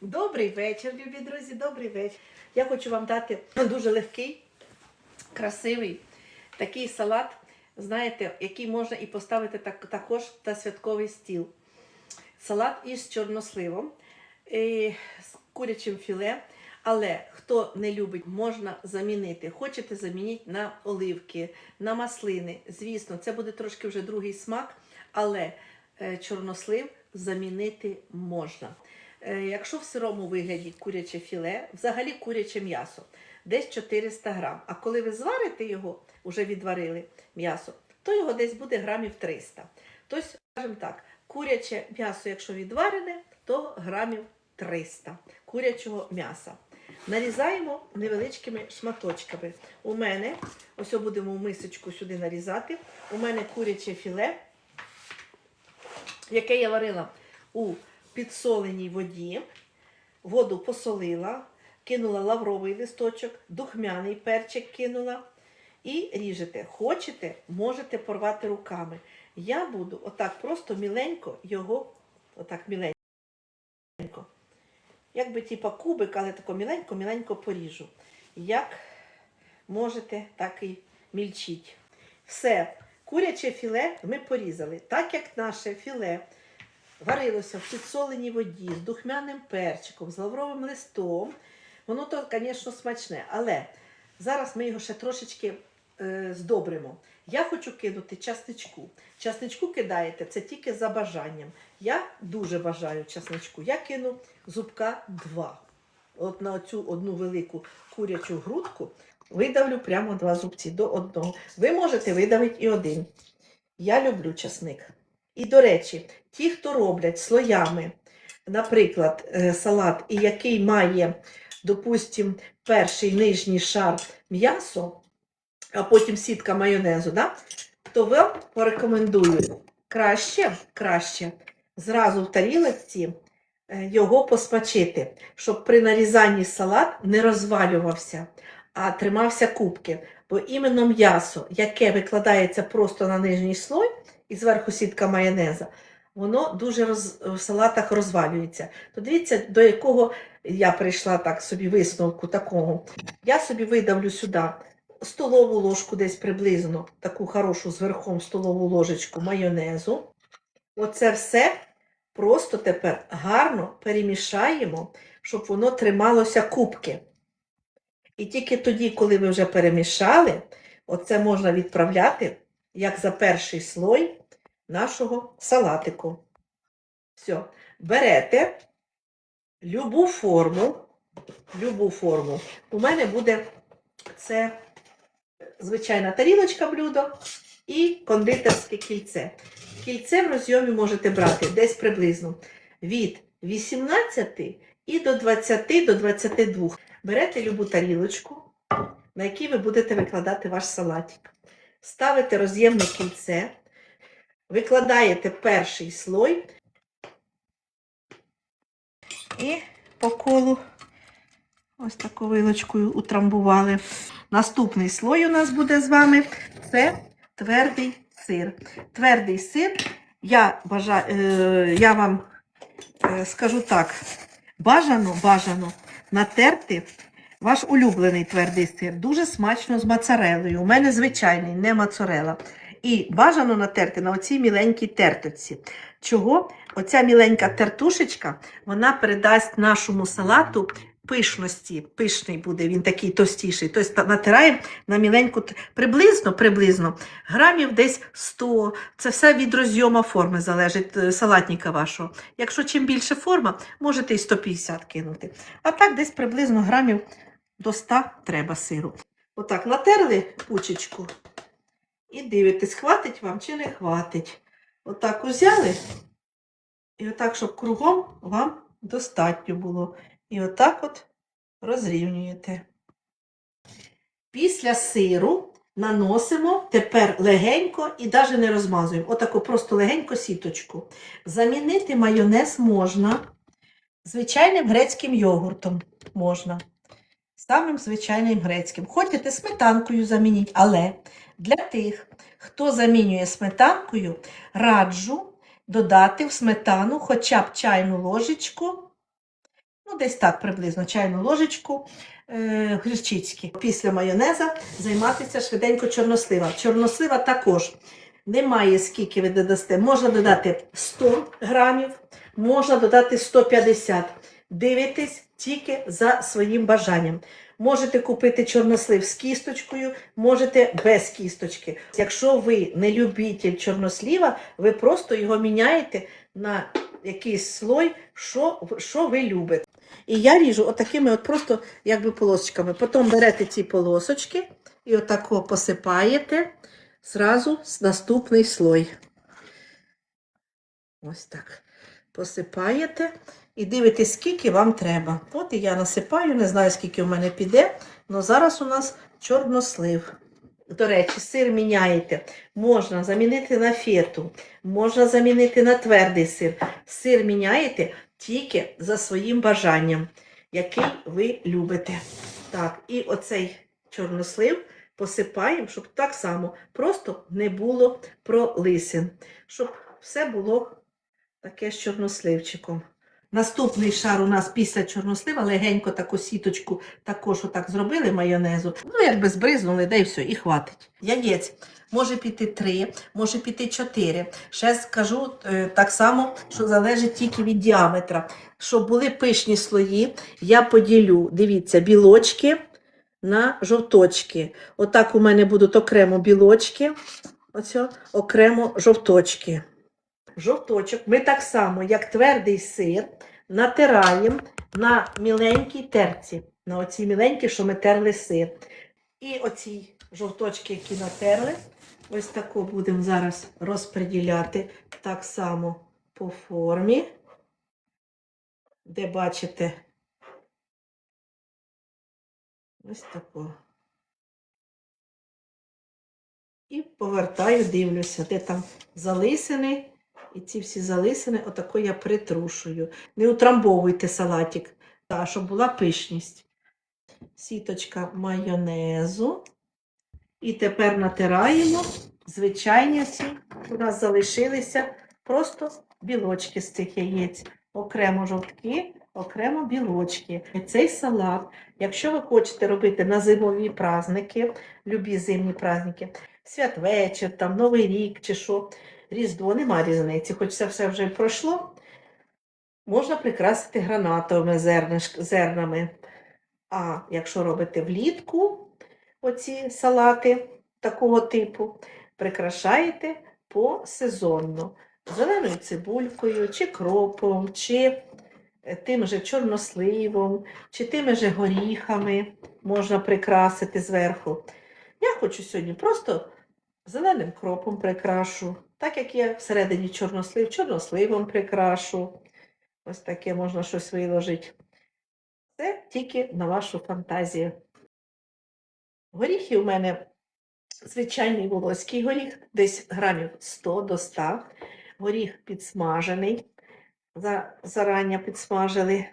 Добрий вечір, любі друзі, добрий вечір. Я хочу вам дати дуже легкий, красивий такий салат, знаєте, який можна і поставити так, також на святковий стіл. Салат із чорносливом, і з курячим філе. Але хто не любить, можна замінити. Хочете замінити на оливки, на маслини. Звісно, це буде трошки вже другий смак, але е, чорнослив замінити можна. Е, Якщо в сирому вигляді куряче філе, взагалі куряче м'ясо, десь 400 грам. А коли ви зварите його, вже відварили м'ясо, то його десь буде грамів 300. Тобто, скажімо так, куряче м'ясо, якщо відварене, то грамів 300 курячого м'яса. Нарізаємо невеличкими шматочками. У мене, ось будемо в мисочку сюди нарізати. У мене куряче філе, яке я варила у підсоленій воді. Воду посолила, кинула лавровий листочок, духмяний перчик кинула і ріжете. Хочете, можете порвати руками. Я буду отак просто міленько його, отак міленько. Якби типа кубик, але тако міленько-міленько поріжу. Як можете, так і мільчіть. Все, куряче філе ми порізали. Так як наше філе варилося в підсоленій воді з духмяним перчиком, з лавровим листом, воно то, звісно, смачне. Але зараз ми його ще трошечки е, здобримо. Я хочу кинути часничку. Часничку кидаєте це тільки за бажанням. Я дуже бажаю часничку. Я кину зубка 2. От на цю одну велику курячу грудку видавлю прямо два зубці до одного. Ви можете видавити і один. Я люблю часник. І, до речі, ті, хто роблять слоями, наприклад, е, салат, і який має, допустим, перший нижній шар м'ясо, а потім сітка майонезу, да? то вам порекомендую краще, краще зразу в тарілочці е, його посмачити, щоб при нарізанні салат не розвалювався, а тримався кубки. Бо іменно м'ясо, яке викладається просто на нижній слой, і зверху сітка майонеза, воно дуже роз, в салатах розвалюється. То дивіться, до якого я прийшла так собі висновку такого. Я собі видавлю сюди столову ложку десь приблизно, таку хорошу з верхом столову ложечку майонезу. Оце все просто тепер гарно перемішаємо, щоб воно трималося кубки. І тільки тоді, коли ви вже перемішали, оце можна відправляти як за перший слой нашого салатику. Все, берете любу форму, любу форму. У мене буде це звичайна тарілочка блюдо і кондитерське кільце. Кільце в розйомі можете брати десь приблизно від 18 і до 20 до 22. Берете любу тарілочку, на якій ви будете викладати ваш салатик. Ставите роз'ємне кільце, викладаєте перший слой і по колу ось таку вилочкою утрамбували. Наступний слой у нас буде з вами це твердий сир. Твердий сир, я, бажа, е, я вам е, скажу так, бажано, бажано натерти ваш улюблений твердий сир. Дуже смачно з моцарелою. У мене звичайний, не моцарела. І бажано натерти на оцій міленькій тертоці. Чого? Оця міленька тертушечка, вона передасть нашому салату пишності. Пишний буде, він такий товстіший. Тобто натираємо на міленьку, приблизно, приблизно, грамів десь 100. Це все від розйому форми залежить е, салатника вашого. Якщо чим більше форма, можете і 150 кинути. А так десь приблизно грамів до 100 треба сиру. Отак натерли пучечку і дивитесь, хватить вам чи не хватить. Отак узяли, і отак, щоб кругом вам достатньо було. І отак от розрівнюєте. Після сиру наносимо тепер легенько і навіть не розмазуємо. Отаку просто легенько сіточку. Замінити майонез можна звичайним грецьким йогуртом можна. Самим звичайним грецьким. Хочете сметанкою замініть, але для тих, хто замінює сметанкою, раджу додати в сметану хоча б чайну ложечку ну десь так приблизно чайну ложечку е, гірчички. Після майонеза займатися швиденько чорнослива. Чорнослива також немає скільки ви додасте. Можна додати 100 грамів, можна додати 150. Дивитесь тільки за своїм бажанням. Можете купити чорнослив з кісточкою, можете без кісточки. Якщо ви не любитель чорносліва, ви просто його міняєте на якийсь слой, що, що ви любите. І я ріжу отакими от просто якби полосочками. Потім берете ці полосочки і отако посипаєте зразу наступний слой. Ось так. Посипаєте і дивитесь, скільки вам треба. От і я насипаю, не знаю, скільки в мене піде, але зараз у нас чорнослив. До речі, сир міняєте. Можна замінити на фету, можна замінити на твердий сир. Сир міняєте тільки за своїм бажанням, який ви любите. Так, і оцей чорнослив посипаємо, щоб так само просто не було пролисин, щоб все було таке з чорносливчиком. Наступний шар у нас після чорнослива легенько таку сіточку також отак зробили майонезу. Ну, якби збризнули, да і все, і хватить. Яєць може піти три, може піти чотири. Ще скажу е, так само, що залежить тільки від діаметра. Щоб були пишні слої, я поділю, дивіться, білочки на жовточки. Отак у мене будуть окремо білочки, оцьо, окремо жовточки. Жовточок ми так само, як твердий сир, натираємо на міленькій терці. На оці міленькі, що ми терли сир. І оці жовточки, які натерли, ось тако будемо зараз розподіляти так само по формі, де бачите, ось тако. І повертаю, дивлюся, де там залисини. І ці всі залисини, отако я притрушую. Не утрамбовуйте салатик, та, щоб була пишність. Сіточка майонезу. І тепер натираємо звичайні ці, у нас залишилися просто білочки з цих яєць. Окремо жовтки, окремо білочки. Цей салат, якщо ви хочете робити на зимові праздники, любі зимні праздники, святвечір, там, Новий рік чи що, Різдво нема різниці, хоч це все вже пройшло. Можна прикрасити гранатовими зернами. А якщо робите влітку оці салати такого типу, прикрашаєте посезонно. Зеленою цибулькою, чи кропом, чи е, тим же чорносливом, чи тими же горіхами можна прикрасити зверху. Я хочу сьогодні просто зеленим кропом прикрашу. Так як є всередині чорнослив, чорносливом прикрашу. Ось таке можна щось виложити. Це тільки на вашу фантазію. Горіхи у мене звичайний волоський горіх, десь грамів 100 до 100. Горіх підсмажений, за- зарання підсмажили.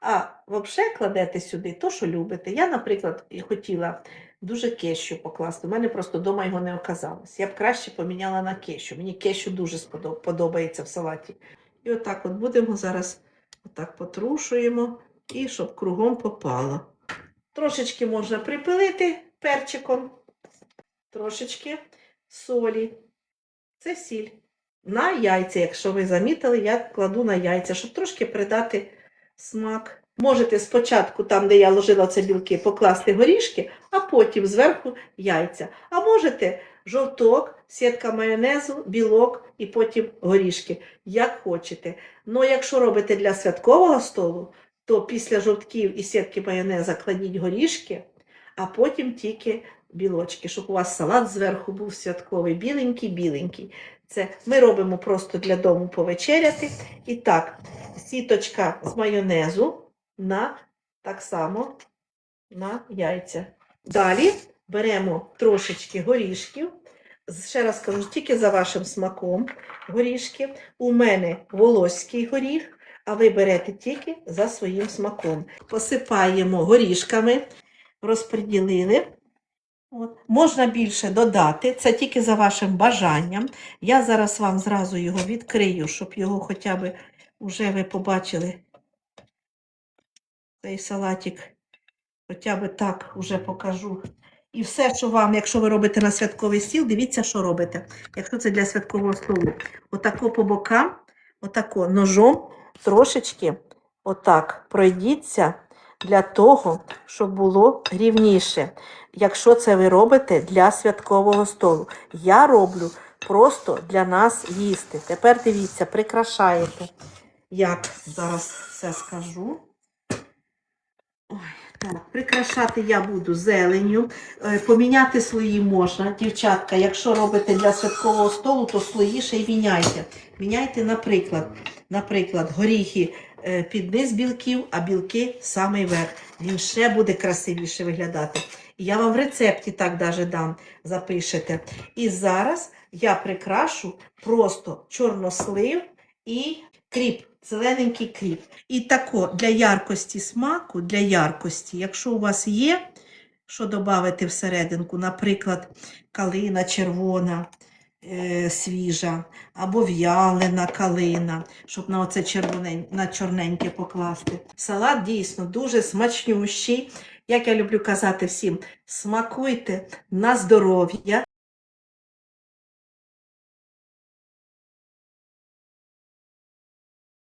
А взагалі кладете сюди то, що любите. Я, наприклад, хотіла дуже кещу покласти. У мене просто вдома його не оказалось. Я б краще поміняла на кещу. Мені кещу дуже подобається в салаті. І отак от будемо зараз отак потрушуємо і щоб кругом попало. Трошечки можна припилити перчиком, трошечки солі. Це сіль. На яйця, якщо ви замітили, я кладу на яйця, щоб трошки придати смак. Можете спочатку, там, де я ложила це білки, покласти горішки, а потім зверху яйця. А можете жовток, сітка майонезу, білок і потім горішки, як хочете. Ну, якщо робите для святкового столу, то після жовтків і сітки майонеза кладіть горішки, а потім тільки білочки, щоб у вас салат зверху був святковий, біленький-біленький. Це ми робимо просто для дому повечеряти. І так, сіточка з майонезу на так само на яйця. Далі беремо трошечки горішків. Ще раз кажу, тільки за вашим смаком горішки. У мене волоський горіх, а ви берете тільки за своїм смаком. Посипаємо горішками, розподілили. От. Можна більше додати, це тільки за вашим бажанням. Я зараз вам зразу його відкрию, щоб його хоча б вже ви побачили, цей салатик. Хоча б так уже покажу. І все, що вам, якщо ви робите на святковий стіл, дивіться, що робите. Якщо це для святкового столу. Отако по бокам, отако ножом трошечки отак пройдіться для того, щоб було рівніше. Якщо це ви робите для святкового столу. Я роблю просто для нас їсти. Тепер дивіться, прикрашаєте. Як зараз все скажу. Ой, так, прикрашати я буду зеленню. Е, Поміняти слої можна. Дівчатка, якщо робите для святкового столу, то слої ще й міняйте. Міняйте, наприклад, наприклад, горіхи е, під низ білків, а білки самий верх. Він ще буде красивіше виглядати. І я вам в рецепті так даже дам, запишете. І зараз я прикрашу просто чорнослив і кріп, зелененький кріп. І тако для яркості смаку, для яркості, якщо у вас є, що додати всерединку, наприклад, калина червона, е, свіжа, або в'ялена калина, щоб на оце на чорненьке покласти. Салат дійсно дуже смачнющий. Як я люблю казати всім, смакуйте на здоров'я.